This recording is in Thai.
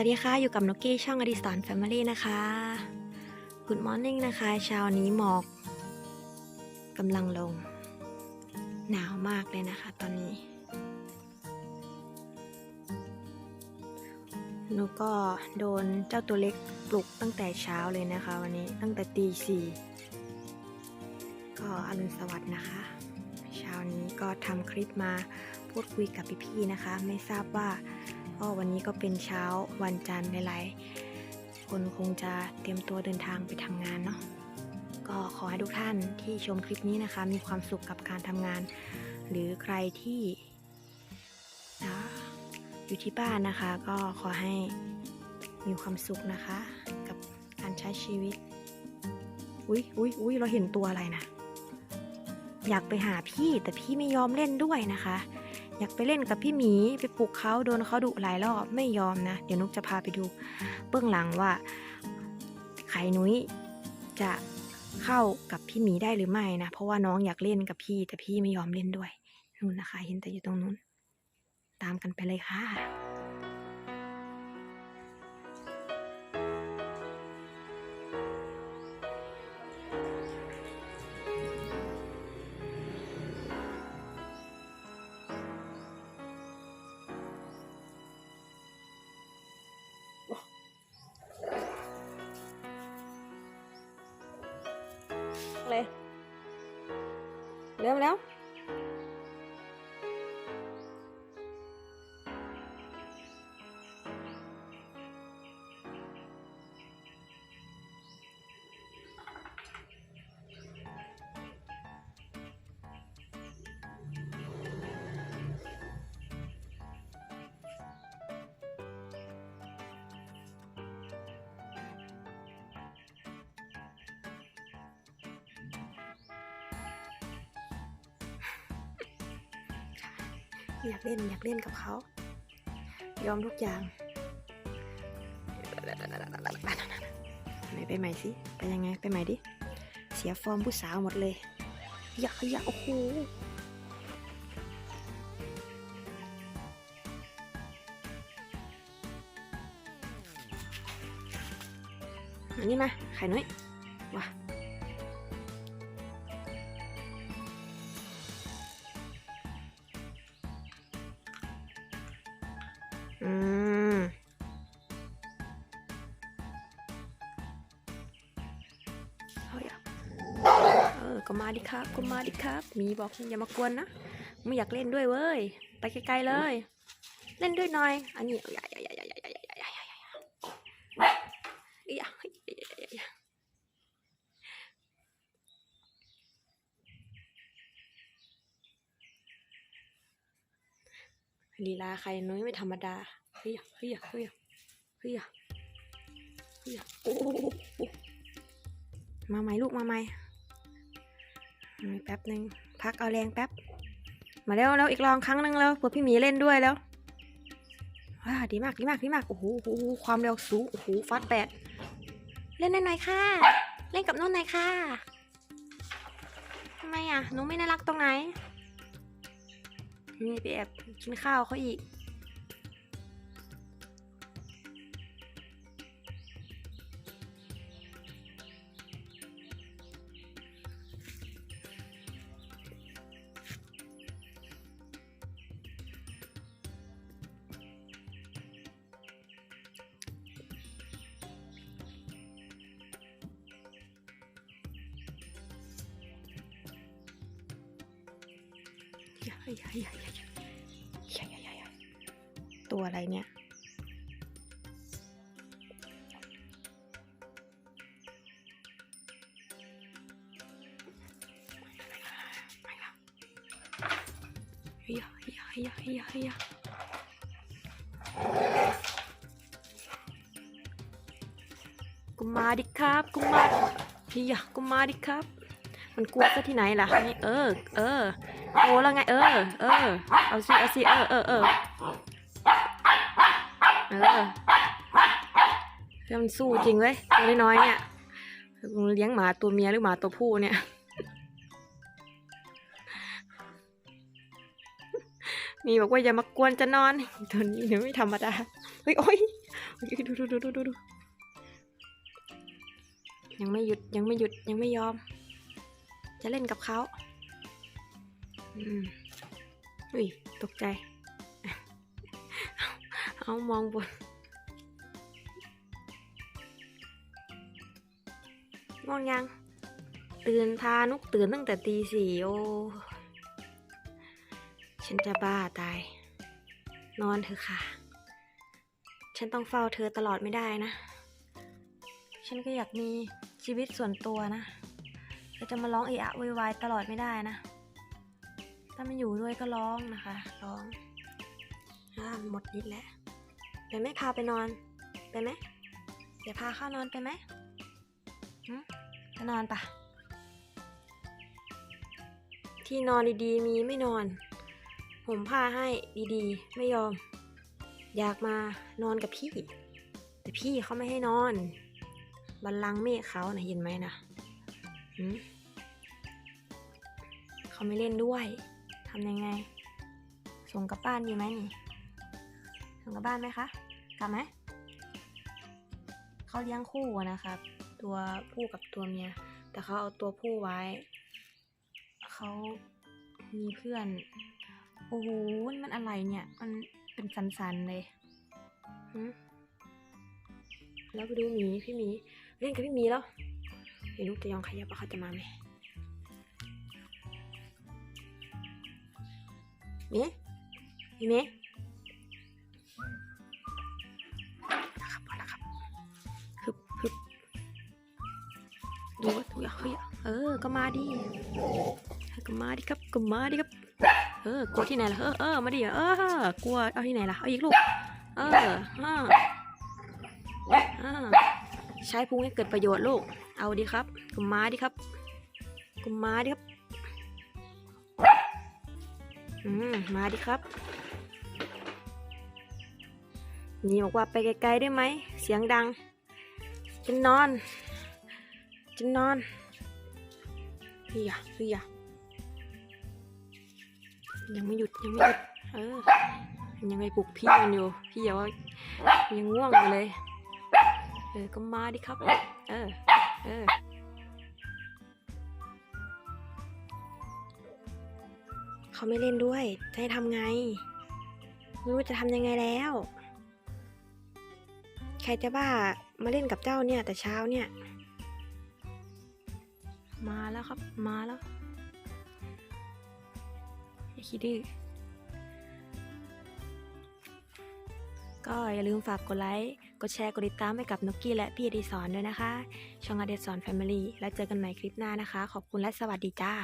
วัสดีค่ะ อยู่กับนกกี้ช่องอดิสานแฟมิลี่นะคะ Good Morning นะคะเช้านี้หมอกกำลังลง หนาวมากเลยนะคะตอนนี้หนูก็โดนเจ้าตัวเล็กปลุกตั้งแต่เช้าเลยนะคะ วันนี้ตั้งแต่ตีสี่ก็อรุณสวัสดิ์นะคะ เช้านี้ก็ทำคลิปมาพูดคุยกับพี่ๆนะคะ ไม่ทราบว่า ก็วันนี้ก็เป็นเช้าวันจันทร์หลายๆ คนคงจะเตรียมตัวเดินทางไปทำงานเนาะก็ขอให้ทุกท่านที่ชมคลิปนี้นะคะ มีความสุขกับการทำงาน หรือใครที่อยู่ที่บ้านนะคะก็ขอให้มีความสุขนะคะ กับการใช้ชีวิต อุ๊ยอุ๊ยอุ๊ยเราเห็นตัวอะไรนะ อยากไปหาพี่แต่พี่ไม่ยอมเล่นด้วยนะคะ อยากไปเล่นกับพี่หมีไปปลุกเขาโดนเขาดุหลายรอบไม่ยอมนะ เดี๋ยวนุกจะพาไปดู เบื้องหลังว่า ไข่นุ้ยจะเข้ากับพี่หมีได้หรือไม่นะ เพราะว่าน้องอยากเล่นกับพี่แต่พี่ไม่ยอมเล่นด้วยนู่นนะคะ เห็นแต่อยู่ตรงนู้น ตามกันไปเลยค่ะ เร็วแล้ว อยากเล่นอยากเล่นกับเขา ยอมทุกอย่างไหนไปใหม่สิ ไปยังไง ไปใหม่ดิ เสียฟอร์มผู้สาวหมดเลย อยากอยากโอ้โหอันนี้มาไข่น้อยว้า ก็มาดิครับก็มาดิครับ มีบอกอย่ามากวนนะไม่อยากเล่นด้วยเว้ย ไปไกลๆเลย เล่นด้วยหน่อย อันนี้อย่าอย่าอย่าอย่าอย่าอย่าอย่าอย่าอย่าอย่าอย่าลีลาใครน้อยไม่ธรรมดา เฮ้ยเฮ้ยเฮ้ยเฮ้ยเฮ้ยโอ้โหมาใหม่ลูกมาใหม่ แป๊บหนึ่งพักเอาแรงแป๊บ มาแล้วแล้วอีกลองครั้งหนึ่งแล้วเผื่อพี่หมีเล่นด้วยแล้วว้าดีมากดีมากดีมากโอ้โหโอ้โหความเร็วสูงโอ้โหฟาสแปดเล่นหน่อยค่ะ เล่นกับนุ่นหน่อยค่ะทำไมอะหนูไม่น่ารักตรงไหนนี่ไปแอบกินข้าวเขาอีก ฮ้ยเฮ้ยเฮ้ยเฮ้ยเฮ้ยเฮ้ยตัวอะไรเนี่ย Hiya, hiya, hiya, hiya, hiya. กูมาดิครับกูมาฮิยากูมาดิครับ มันกลัวซะที่ไหนล่ะ เออ เออ โอ้แล้วไงเออ เออ เอาสิเอาสิเออเออเออเออเพื่มันสู้จริงเว้ยตัวน้อยๆเนี่ยเลี้ยงหมาตัวเมียหรือหมาตัวผู้เนี่ยมีบอกว่าอย่ามากวนจะนอนตัวนี้เนี่ยไม่ธรรมดาเฮ้ยโอ้ยดูดูดูดูดูดูยังไม่หยุดยังไม่หยุดยังไม่ยอม จะเล่นกับเขา อืมอุ้ยตกใจ เอามองบนมองยัง ตื่นพานุกตื่นตั้งแต่ตีสี่โอ้ ฉันจะบ้าตาย นอนเถอะค่ะ ฉันต้องเฝ้าเธอตลอดไม่ได้นะ ฉันก็อยากมีชีวิตส่วนตัวนะจะมาร้องเอะอะวยวายตลอดไม่ได้นะ ถ้าไม่อยู่ด้วยก็ร้องนะคะร้องอ่าหมดนิดแล้วไปไหม่พาไปนอน ไปไหมเดี๋ยวพาเข้านอนไปไหมหึไปนอนปะที่นอนดีๆ มีไม่นอน ผมผ้าให้ดีๆ ไม่ยอม อยากมานอนกับพี่ แต่พี่เขาไม่ให้นอน บัลลังก์เมฆเขานะเห็นไหมนะหืมเขาไม่เล่นด้วย ทำยังไง ส่งกลับบ้านดีไหมนี่ ส่งกลับบ้านไหมคะ กลับไหมเขาเลี้ยงคู่นะครับ ตัวผู้กับตัวเมีย แต่เขาเอาตัวผู้ไว้ เขามีเพื่อน โอ้โห มันอะไรเนี่ย มันเป็นสันๆเลยแล้วไปดูหมีพี่หมี เล่นกับพี่หมีแล้วเดี๋ยวลูกจะยองขยับว่าเขาจะมาไหม หมีพี่หมีนะครับพอแล้วครับฮึบฮึบดูว่าถูกอยากเฮ้ยเออ ก็มาดิก็มาดิครับก็มาดิครับ เออกลัวที่ไหนล่ะเออเออมาดิเออกลัวเอาที่ไหนล่ะเอาอีกลูกเอออ่าอ่าใช้พุงให้เกิดประโยชน์ลูก เอาดีครับกุมมาดิครับกุมมาดิครับ อืม มาดิครับ นี่บอกว่าไปไกลๆได้ไหม เสียงดัง จะนอน จะนอนเฮียเฮียยังไม่หยุดยังไม่หยุด เออ ยังไงปลุกพี่มันอยู่ พี่อย่าว่ายังง่วงอยู่เลย เออ ก็มาดิครับ เออ เออ เขาไม่เล่นด้วย จะให้ทำไง ไม่รู้จะทำยังไงแล้ว ใครจะบ้ามาเล่นกับเจ้าเนี่ยแต่เช้าเนี่ย มาแล้วครับ มาแล้วอย่าคิดดื้อก็อย่าลืมฝากกดไลค์ กดแชร์ กดติดตามให้กับนกกี้และพี่อดิสรด้วยนะคะ ช่องอดิสรแฟมิลี่ แล้วเจอกันใหม่คลิปหน้านะคะ ขอบคุณและสวัสดีจ้า